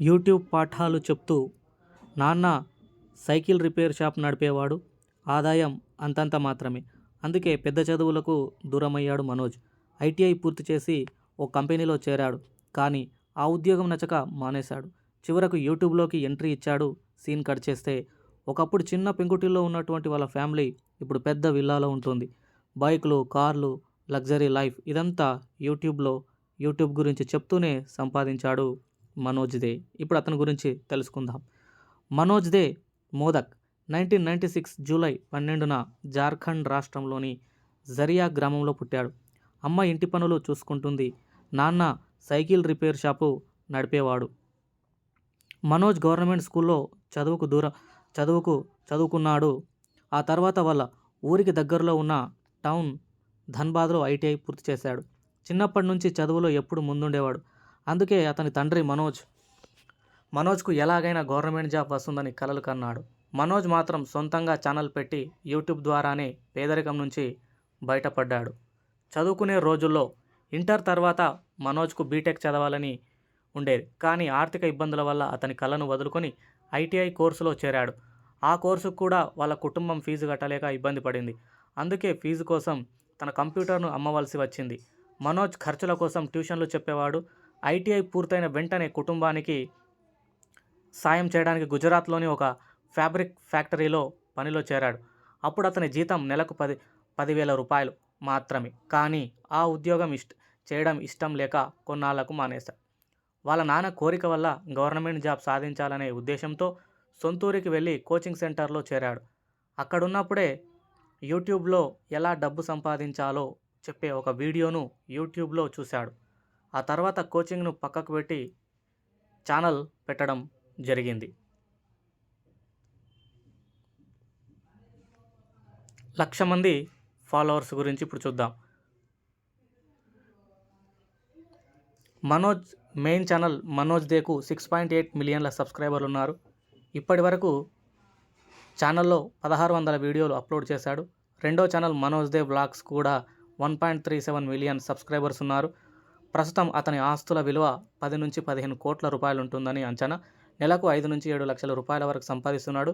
YouTube పాఠాలు చెప్తూ నాన్న సైకిల్ రిపేర్ షాప్ నడిపేవాడు. ఆదాయం అంతంత మాత్రమే. అందుకే పెద్ద చదువులకు దూరమయ్యాడు మనోజ్. ఐటీఐ పూర్తి చేసి ఓ కంపెనీలో చేరాడు. కానీ ఆ ఉద్యోగం నచ్చక మానేశాడు. చివరకు యూట్యూబ్లోకి ఎంట్రీ ఇచ్చాడు సీన్ కట్ చేస్తే. ఒకప్పుడు చిన్న పెంకుటిల్లో ఉన్నటువంటి వాళ్ళ ఫ్యామిలీ ఇప్పుడు పెద్ద విల్లాలో ఉంటుంది. బైక్లు కార్లు లగ్జరీ లైఫ్ ఇదంతా యూట్యూబ్లో యూట్యూబ్ గురించి చెప్తూనే సంపాదించాడు మనోజ్ దే ఇప్పుడు అతని గురించి తెలుసుకుందాం. Manoj Dey Modak nineteen ninety six July పన్నెండున జార్ఖండ్ రాష్ట్రంలోని జరియా గ్రామంలో పుట్టాడు. అమ్మ ఇంటి పనులు చూసుకుంటుంది. నాన్న సైకిల్ రిపేర్ షాపు నడిపేవాడు. మనోజ్ గవర్నమెంట్ స్కూల్లో చదువుకు దూరం చదువుకు చదువుకున్నాడు. ఆ తర్వాత వాళ్ళ ఊరికి దగ్గరలో ఉన్న టౌన్ ధన్బాద్లో ఐటీఐ పూర్తి చేశాడు. చిన్నప్పటి నుంచి చదువులో ఎప్పుడు ముందుండేవాడు. అందుకే అతని తండ్రి మనోజ్. మనోజ్కు ఎలాగైనా గవర్నమెంట్ జాబ్ వస్తుందని కలలు కన్నాడు. మనోజ్ మాత్రం సొంతంగా ఛానల్ పెట్టి యూట్యూబ్ ద్వారానే పేదరికం నుంచి బయటపడ్డాడు. చదువుకునే రోజుల్లో ఇంటర్ తర్వాత మనోజ్కు బీటెక్ చదవాలని ఉండేది. కానీ ఆర్థిక ఇబ్బందుల వల్ల అతని కళను వదులుకొని ఐటీఐ కోర్సులో చేరాడు. ఆ కోర్సుకు కూడా వాళ్ళ కుటుంబం ఫీజు కట్టలేక ఇబ్బంది పడింది. అందుకే ఫీజు కోసం తన కంప్యూటర్ను అమ్మవలసి వచ్చింది. మనోజ్ ఖర్చుల కోసం ట్యూషన్లు చెప్పేవాడు. ఐటీఐ పూర్తయిన వెంటనే కుటుంబానికి సాయం చేయడానికి గుజరాత్లోని ఒక ఫ్యాబ్రిక్ ఫ్యాక్టరీలో పనిలో చేరాడు. అప్పుడు అతని జీతం నెలకు పది పదివేల రూపాయలు మాత్రమే. కానీ ఆ ఉద్యోగం ఇష్ట చేయడం ఇష్టం లేక కొన్నాళ్ళకు మానేశాడు. వాళ్ళ నాన్న కోరిక వల్ల గవర్నమెంట్ జాబ్ సాధించాలనే ఉద్దేశంతో సొంతూరికి వెళ్ళి కోచింగ్ సెంటర్లో చేరాడు. అక్కడున్నప్పుడే యూట్యూబ్లో ఎలా డబ్బు సంపాదించాలో చెప్పే ఒక వీడియోను యూట్యూబ్లో చూశాడు. ఆ తర్వాత కోచింగ్ను పక్కకు పెట్టి ఛానల్ పెట్టడం జరిగింది. లక్ష మంది ఫాలోవర్స్ గురించి ఇప్పుడు చూద్దాం. మనోజ్ మెయిన్ ఛానల్ మనోజ్ దేకు సిక్స్ పాయింట్ ఎయిట్ మిలియన్ల సబ్స్క్రైబర్లు ఉన్నారు. ఇప్పటి వరకు ఛానల్లో పదహారు వందల వీడియోలు అప్లోడ్ చేశాడు. రెండో ఛానల్ మనోజ్ దే బ్లాగ్స్ కూడా one point three seven million subscribers ఉన్నారు. ప్రస్తుతం అతని ఆస్తుల విలువ పది నుంచి పదిహేను కోట్ల రూపాయలు ఉంటుందని అంచనా. నెలకు ఐదు నుంచి ఏడు లక్షల రూపాయల వరకు సంపాదిస్తున్నాడు.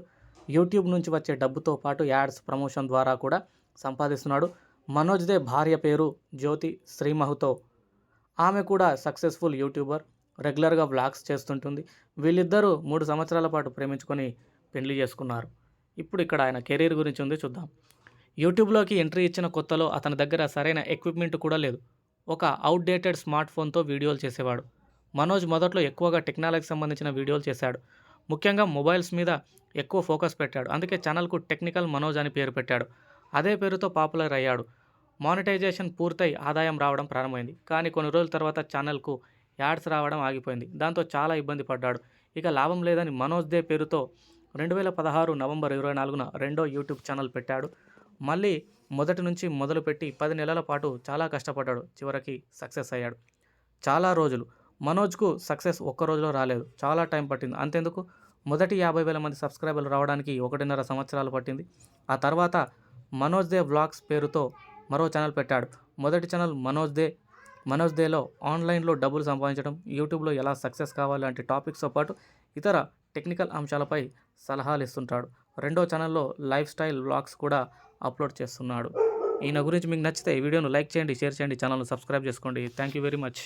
యూట్యూబ్ నుంచి వచ్చే డబ్బుతో పాటు యాడ్స్ ప్రమోషన్ ద్వారా కూడా సంపాదిస్తున్నాడు. మనోజ్ దే భార్య పేరు జ్యోతి శ్రీమహుతో. ఆమె కూడా సక్సెస్ఫుల్ యూట్యూబర్ రెగ్యులర్గా వ్లాగ్స్ చేస్తుంటుంది. వీళ్ళిద్దరూ మూడు సంవత్సరాల పాటు ప్రేమించుకొని పెళ్ళి చేసుకున్నారు. ఇప్పుడు ఇక్కడ ఆయన కెరీర్ గురించి ఉంది చూద్దాం. యూట్యూబ్లోకి ఎంట్రీ ఇచ్చిన కొత్తలో అతని దగ్గర సరైన ఎక్విప్మెంట్ కూడా లేదు. ఒక అవుట్డేటెడ్ స్మార్ట్ ఫోన్తో వీడియోలు చేసేవాడు. మనోజ్ మొదట్లో ఎక్కువగా టెక్నాలజీకి సంబంధించిన వీడియోలు చేశాడు. ముఖ్యంగా మొబైల్స్ మీద ఎక్కువ ఫోకస్ పెట్టాడు. అందుకే ఛానల్కు టెక్నికల్ మనోజ్ అని పేరు పెట్టాడు. అదే పేరుతో పాపులర్ అయ్యాడు. మానిటైజేషన్ పూర్తయి ఆదాయం రావడం ప్రారంభమైంది. కానీ కొన్ని రోజుల తర్వాత ఛానల్కు యాడ్స్ రావడం ఆగిపోయింది. దాంతో చాలా ఇబ్బంది పడ్డాడు. ఇక లాభం లేదని మనోజ్ దే పేరుతో రెండు వేల పదహారు నవంబర్ ఇరవై నాలుగున రెండో యూట్యూబ్ ఛానల్ పెట్టాడు. మళ్ళీ మొదటి నుంచి మొదలుపెట్టి పది నెలల పాటు చాలా కష్టపడ్డాడు. చివరికి సక్సెస్ అయ్యాడు. చాలా రోజులు. మనోజ్కు సక్సెస్ ఒక్క రోజులో రాలేదు. చాలా టైం పట్టింది. అంతెందుకు? మొదటి యాభై వేల మంది సబ్స్క్రైబర్లు రావడానికి ఒకటిన్నర సంవత్సరాలు పట్టింది. ఆ తర్వాత మనోజ్ దే వ్లాగ్స్ పేరుతో మరో ఛానల్ పెట్టాడు. మొదటి ఛానల్ మనోజ్ దే. మనోజ్ దేలో ఆన్లైన్లో డబ్బులు సంపాదించడం యూట్యూబ్లో ఎలా సక్సెస్ కావాలి లాంటి టాపిక్స్తో పాటు ఇతర టెక్నికల్ అంశాలపై సలహాలు ఇస్తుంటాడు. రెండో ఛానల్లో లైఫ్ స్టైల్ వ్లాగ్స్ కూడా అప్లోడ్ చేస్తున్నాడు. ఈయన గురించి మీకు నచ్చితే ఈ వీడియోను లైక్ చేయండి షేర్ చేయండి ఛానల్ను సబ్స్క్రైబ్ చేసుకోండి. Thank you very much